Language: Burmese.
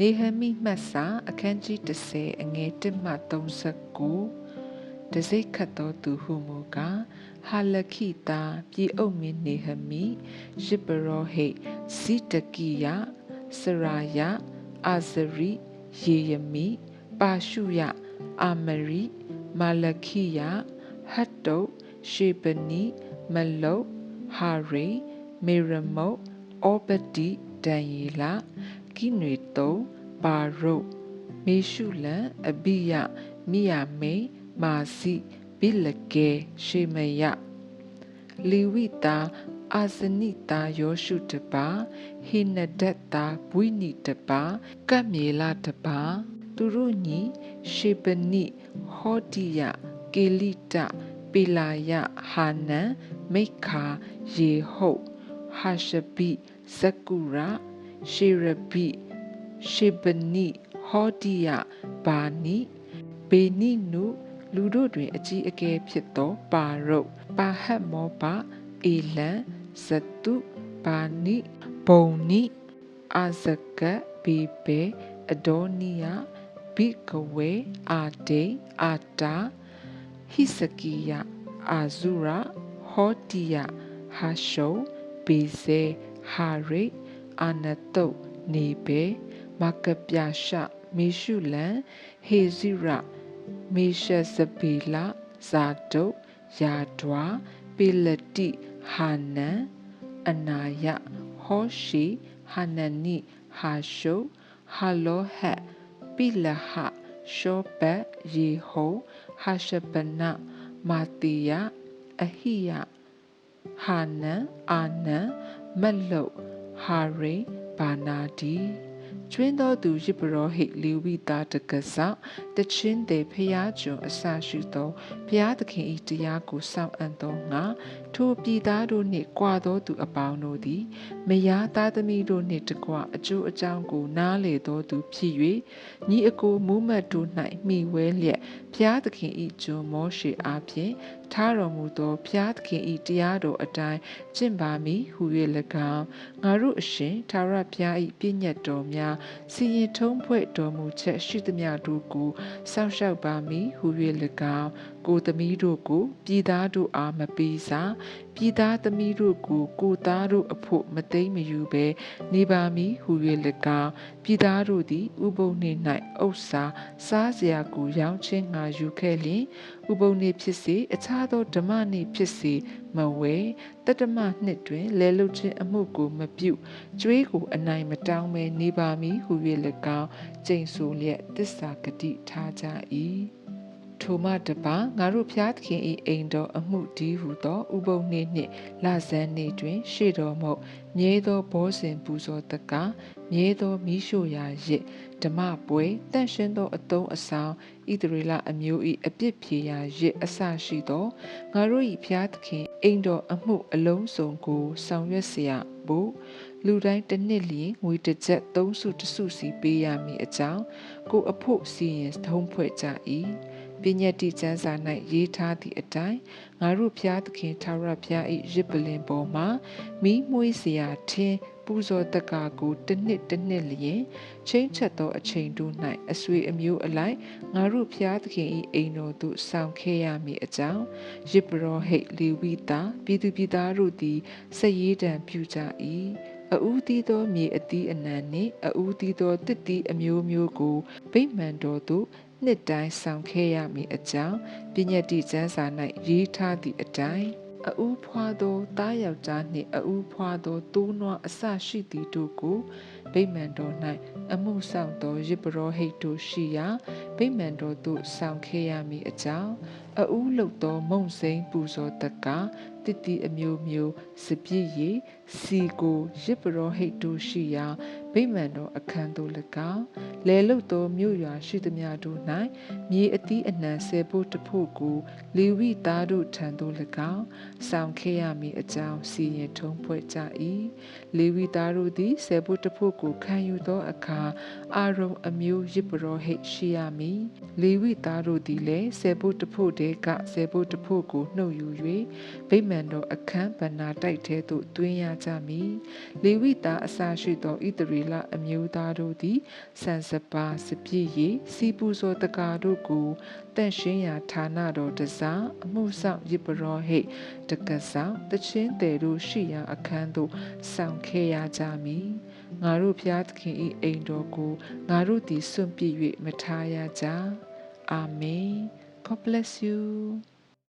နေဟမိမှတ်စာအခန်းကြီး30အငယ်1မှ39တစိတ်ခတ်တော်သူဟုမူကားဟာလခိတာပြည်အုပ်မင်းနေဟမိရစ်ပရောဟိတ်ဇိတကိယစရာယအာဇရိယေယမိပါရှုယအာမရိမာလခိယဟတ်တုတ်ရှေပနီမလုတ်ဟာရိမေရမုတ်ဩပတိဒံယေလ ကိနွေတုံပါရုတ်မေရှုလံအဘိယမိယမိန်မာစီဘိလကေရှေမယလီဝိတာအာဇနိတာယောရှုတပါဟိနဒတ်တာဘွိနိတပါကတ်မြေလာတပါသူတို့ညီရှေပနိဟောတိယကေလိတပေလာယဟာနံမိခာယေဟုတ်ဟာရှပိဇကုရာ ရှေရပိရှေပနိဟောတိယဘာနိဘေနိနုလူတို့တွင် အကြီးအကဲဖြစ်သောပါရုတ်ပါဟတ်မောပအေလံဇတုဘာနိဘုံနိအာဇကဘေဘေအဒေါနီယဘိကဝေအာတေအာတာဟိစကိယအာဇုရာဟောတိယဟာရှုဘေဇေဟာရိ အာနတုတ်နေဘေမကပြရှမေရှုလံဟေဇိရမေရှစပေလာဇာတုတ်ယာဒွာပေလတိဟာနံအနာယဟောရှိဟာနနိဟာရှုဟာလောဟပိလဟရှောပယေဟောဟာရှပနမာတိယအဟိယဟာနံအာနံမလုတ် ဟာရိဘာနာဒီကျွင်းသောသူရစ်ပရောဟိတ်လေဝိသားတကဆောက် တချင်းတဲ့ဖျားကျွန်အစရှိသောဘုရားသခင်၏တရားကိုစောင့်အံ့သောငါထိုပြည်သားတို့နှင့်ကြွာသောသူအပေါင်းတို့သည်မယားသားသမီးတို့နှင့်တကွအကျိုးအကြောင်းကိုနားလေသောသူဖြစ်၍ညီအကိုမူးမတ်တို့၌မိဝဲလျက်ဘုရားသခင်၏ကျွန်မောရှေအားဖြင့်ထားတော်မူသောဘုရားသခင်၏တရားတော်အတိုင်းကျင့်ပါမည်ဟု၍၎င်းငါတို့အရှင်သာရဘုရား၏ပြည့်ညတ်တော်များစီရင်ထုံးဖွဲ့တော်မူချက်ရှိသမျှတို့ကိုစောင့်ရှောက်ပါမည်ဟု၍၎င်း ကိုသမီးတို့ကိုပြည်သားတို့အားမပေးစားပြည်သားသမီးတို့ကိုကိုသားတို့အဖို့မသိမ့်မယူဘဲနေပါမည်ဟု၍၎င်းပြည်သားတို့သည်ဥပုံနှင့်၌ဥစ္စာစားစရာကိုရောင်းချင်းငါယူခဲ့လျင်ဥပုံနှင့်ဖြစ်စေအခြားသောဓမ္မနှင့်ဖြစ်စေမဝဲတတမနှစ်တွင်လဲလုခြင်းအမှုကိုမပြုကျွေးကိုအနိုင်မတောင်းမဲနေပါမည်ဟု၍၎င်းကျိန်ဆိုလျက်တစ္ဆာဂတိထားကြ၏ ထိုမှတပါငါတို့ဖျားသခင်၏အိမ်တော်အမှုဒီဟုသောဥပုံနှင့်နှင့်လဇန်းနေတွင် ရှေ့တော်မုတ်မြဲသောဘောဇင်ပူဇော်တကားမြဲသောမိရှို့ရာရစ်ဓမ္မပွဲတန့်ရှင်းသောအတုံးအဆောင်ဣသရေလအမျိုး၏အပြစ်ဖြေရာရစ်အစရှိသောငါတို့၏ဖျားသခင်အိမ်တော်အမှုအလုံးစုံကိုဆောင်ရွက်เสียဖို့လူတိုင်းတစ်နှစ်လျင်ငွေတစ်ကျပ်၃စုတစ်စုစီပေးရမည်အကြောင်းကိုအဖို့စီရင်ထုံးဖွဲ့ကြ၏ ပညတ်တိကျမ်းစာ၌ရေးထားသည့်အတိုင်းငါတို့ဖျားသခင်ထာဝရဘုရား၏ရစ်ပလင်ပေါ်မှာမိမွေးစရာထင်းပူဇော်တကာကိုတစ်နှစ်တစ်နှစ်လျင်ချင်းချက်သောအချိန်တို့၌အဆွေအမျိုးအလိုက်ငါတို့ဖျားသခင်၏အိမ်တော်သို့ဆောင်ခဲ့ရမည်အကြောင်းရစ်ပရောဟိတ်လေဝိတာပြည်သူပြည်သားတို့သည်စည်ရေးတံပြုကြ၏အူးသီးသောမြေအသီးအနှံနှင့်အူးသီးသောတစ်တီအမျိုးမျိုးကိုဗိမာန်တော်သို့ နှစ်တိုင်းဆောင်ခဲ့ရမည်အကြောင်းပညတ်တိကျမ်းစာ၌ရေးထားသည့်အတိုင်းအူးဖွာသောတားယောက်ျားနှင့်အူးဖွာသောတိုးနွားအစရှိသည်တို့ကိုဗိမာန်တော်၌အမှုဆောင်သောရစ်ပရောဟိတ်တို့ရှိရာ ဗိမာန်တော်သို့ဆောင်ခဲ့ရမည်အကြောင်းအူးလုတ်သောမုံစိန်ပူဇော်တကတတိအမျိုးမျိုးစပြည့်ရည်စီကိုရစ်ပရောဟိတ်တို့ရှိရာဗိမာန်တော်အခန်းသို့၎င်းလဲလုတ်သောမြို့ရွာရှိသမျှတို့၌မြေအသီးအနှံဆယ်ဖို့တဖို့ကိုလေဝိသားတို့ထံသို့၎င်းဆောင်ခဲ့ရမည်အကြောင်းစီရင်ထုံးဖွဲ့ကြ၏လေဝိသားတို့သည်ဆယ်ဖို့တဖို့ကိုခံယူသောအခါအာရုံအမျိုးရစ်ပရောဟိတ်ရှိရမည်လေဝိသားတို့သည်လည်းဆယ်ဖို့တဖို့တဲကဆယ်ဖို့တဖို့ကိုနှုတ်ယူ၍ဗိမာန်တော်အခန်းဗန္နာတိုက်ထဲသို့တွင်းရကြမည်လေဝိသားအစာရှိသောဣတရီလအမျိုးသားတို့သည်ဆန်စပါစပြည့်ရည်စီပူဇော်တကာတို့ကိုတန့်ရှင်းရာဌာနတော်တစားအမှုဆောင်ရစ်ပရောဟိတ်တက္ကဆောင်တချင်းတယ်တို့ရှိရာအခန်းသို့ဆောင်ခဲ့ရကြမည် ငါတို့ဖျားသခင်၏အိမ်တော်ကိုငါတို့သည်စွန့်ပစ်၍မထားရကြအာမင် God bless you